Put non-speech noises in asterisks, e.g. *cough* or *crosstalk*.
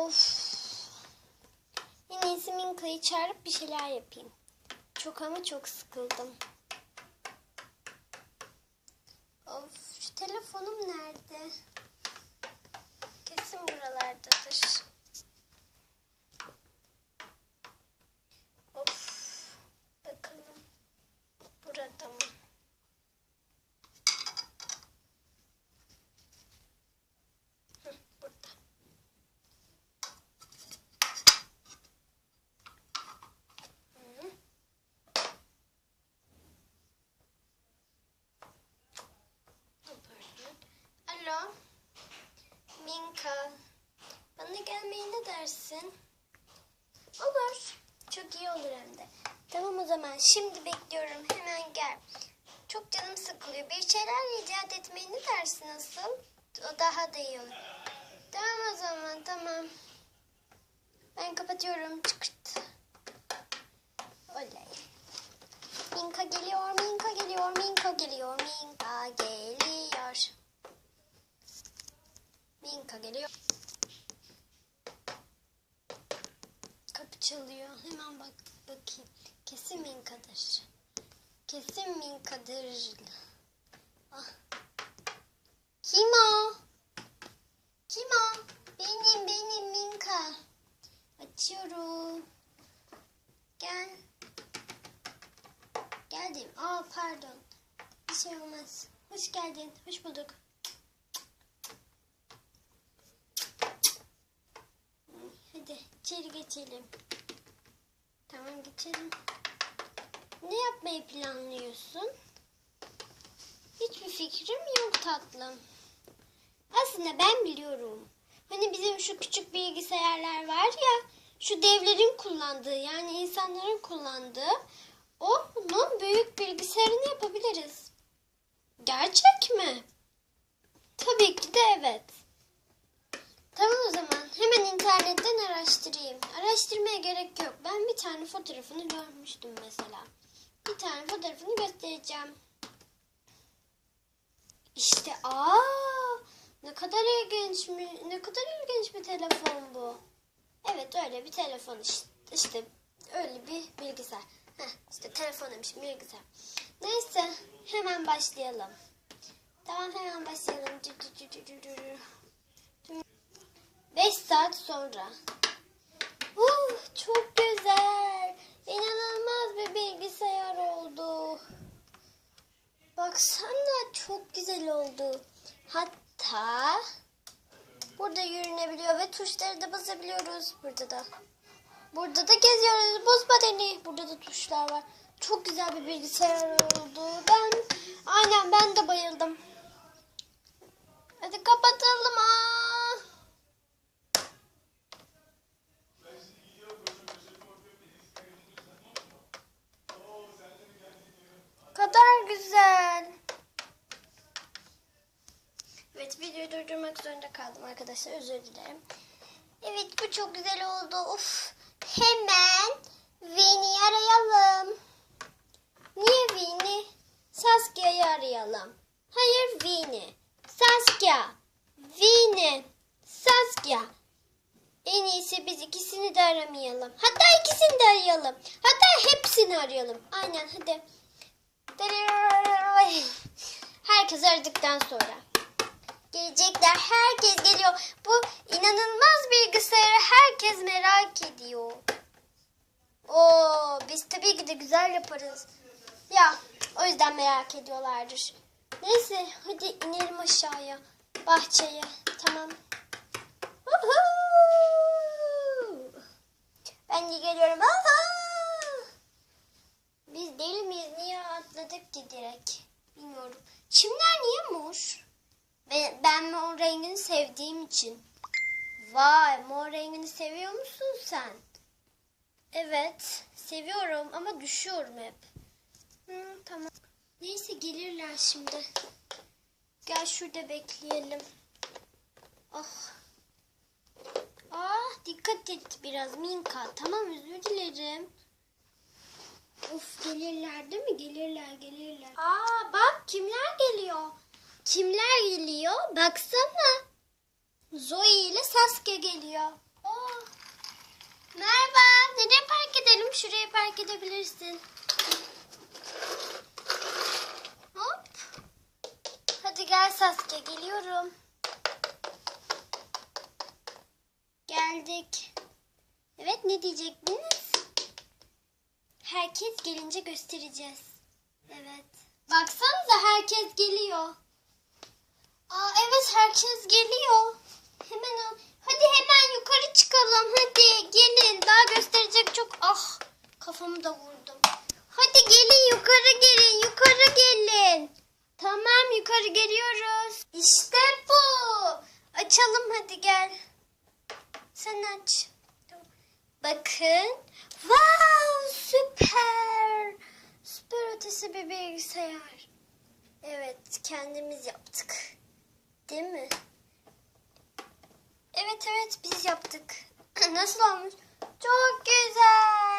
Of. En Minka'yı çağırıp bir şeyler yapayım. Çok ama çok sıkıldım. Of şu telefonum nerede? Kesin buralardadır. Of. Bakalım. Burada mı? Hı, burada. Hı. Pardon. Alo. Minka. Bana gelmeye dersin? Olur. Çok iyi olur hem de. Tamam o zaman. Şimdi bekliyorum. Hemen gel. Çok canım sıkılıyor. Bir şeyler icat etmeyi ne dersin nasıl? O daha da iyi olur. Tamam o zaman. Tamam. Ben kapatıyorum. Çıkırt. Oley. Minka geliyor, Minka geliyor, Minka geliyor, Minka geliyor. Minka geliyor. Çalıyor. Hemen bak bakayım. Kesin Minka'dır. Kesin Minka'dır. Ah. Kim o? Kim o? Benim benim Minka. Açıyorum. Gel. Geldim. Aa pardon. Bir şey olmaz. Hoş geldin. Hoş bulduk. Hadi içeri geçelim. Tamam geçelim. Ne yapmayı planlıyorsun? Hiçbir fikrim yok tatlım. Aslında ben biliyorum. Hani bizim şu küçük bilgisayarlar var ya, şu devlerin kullandığı yani insanların kullandığı onun büyük bilgisayarını yapabiliriz. Gerçek mi? Tabii ki de evet. Tamam o zaman hemen internetten araştırayım. Araştırmaya gerek yok. Ben bir tane fotoğrafını görmüştüm mesela. Bir tane fotoğrafını göstereceğim. İşte aa ne kadar ilginç mi? Ne kadar ilginç bir telefon bu. Evet öyle bir telefon işte. İşte öyle bir bilgisayar. Heh, işte telefon demişim bilgisayar. Neyse hemen başlayalım. Tamam hemen başlayalım. Cü cü cü cü cü cü. 5 saat sonra. Çok güzel. İnanılmaz bir bilgisayar oldu. Baksana çok güzel oldu. Hatta burada yürünebiliyor ve tuşları da basabiliyoruz. Burada da. Burada da geziyoruz. Bozma beni. Burada da tuşlar var. Çok güzel bir bilgisayar oldu. Ben aynen ben de bayıldım. Hadi kapatalım. Aa. kadar güzel. Evet videoyu durdurmak zorunda kaldım arkadaşlar özür dilerim. Evet bu çok güzel oldu. Uf. Hemen Vini arayalım. Niye Vini? Saskia'yı arayalım. Hayır Vini. Saskia. Vini. Saskia. En iyisi biz ikisini de aramayalım. Hatta ikisini de arayalım. Hatta hepsini arayalım. Aynen hadi. Herkes aradıktan sonra. Gelecekler. Herkes geliyor. Bu inanılmaz bilgisayarı herkes merak ediyor. Oo, biz tabii ki de güzel yaparız. Ya o yüzden merak ediyorlardır. Neyse hadi inelim aşağıya. Bahçeye. Tamam. Ben de geliyorum. Biz deli miyiz? Niye atladık ki direkt? Bilmiyorum. Çimler niye mor? Ben, mor rengini sevdiğim için. Vay mor rengini seviyor musun sen? Evet seviyorum ama düşüyorum hep. Hı, tamam. Neyse gelirler şimdi. Gel şurada bekleyelim. Ah. Ah dikkat et biraz Minka. Tamam özür dilerim. Of gelirler değil mi? Gelirler gelirler. Aa bak kimler geliyor? Kimler geliyor? Baksana. Zoe ile Sasuke geliyor. Oh. Merhaba. Nereye park edelim? Şuraya park edebilirsin. Hop. Hadi gel Sasuke geliyorum. Geldik. Evet ne diyecektiniz? Herkes gelince göstereceğiz. Evet. Baksanıza herkes geliyor. Aa evet herkes geliyor. Hemen al. Hadi hemen yukarı çıkalım. Hadi gelin. Daha gösterecek çok. Ah kafamı da vurdum. Hadi gelin yukarı gelin. Yukarı gelin. Tamam yukarı geliyoruz. İşte bu. Açalım hadi gel. Sen aç. Bakın. Wow süper. Süper ötesi bir bilgisayar. Evet kendimiz yaptık. Değil mi? Evet evet biz yaptık. *laughs* Nasıl olmuş? Çok güzel.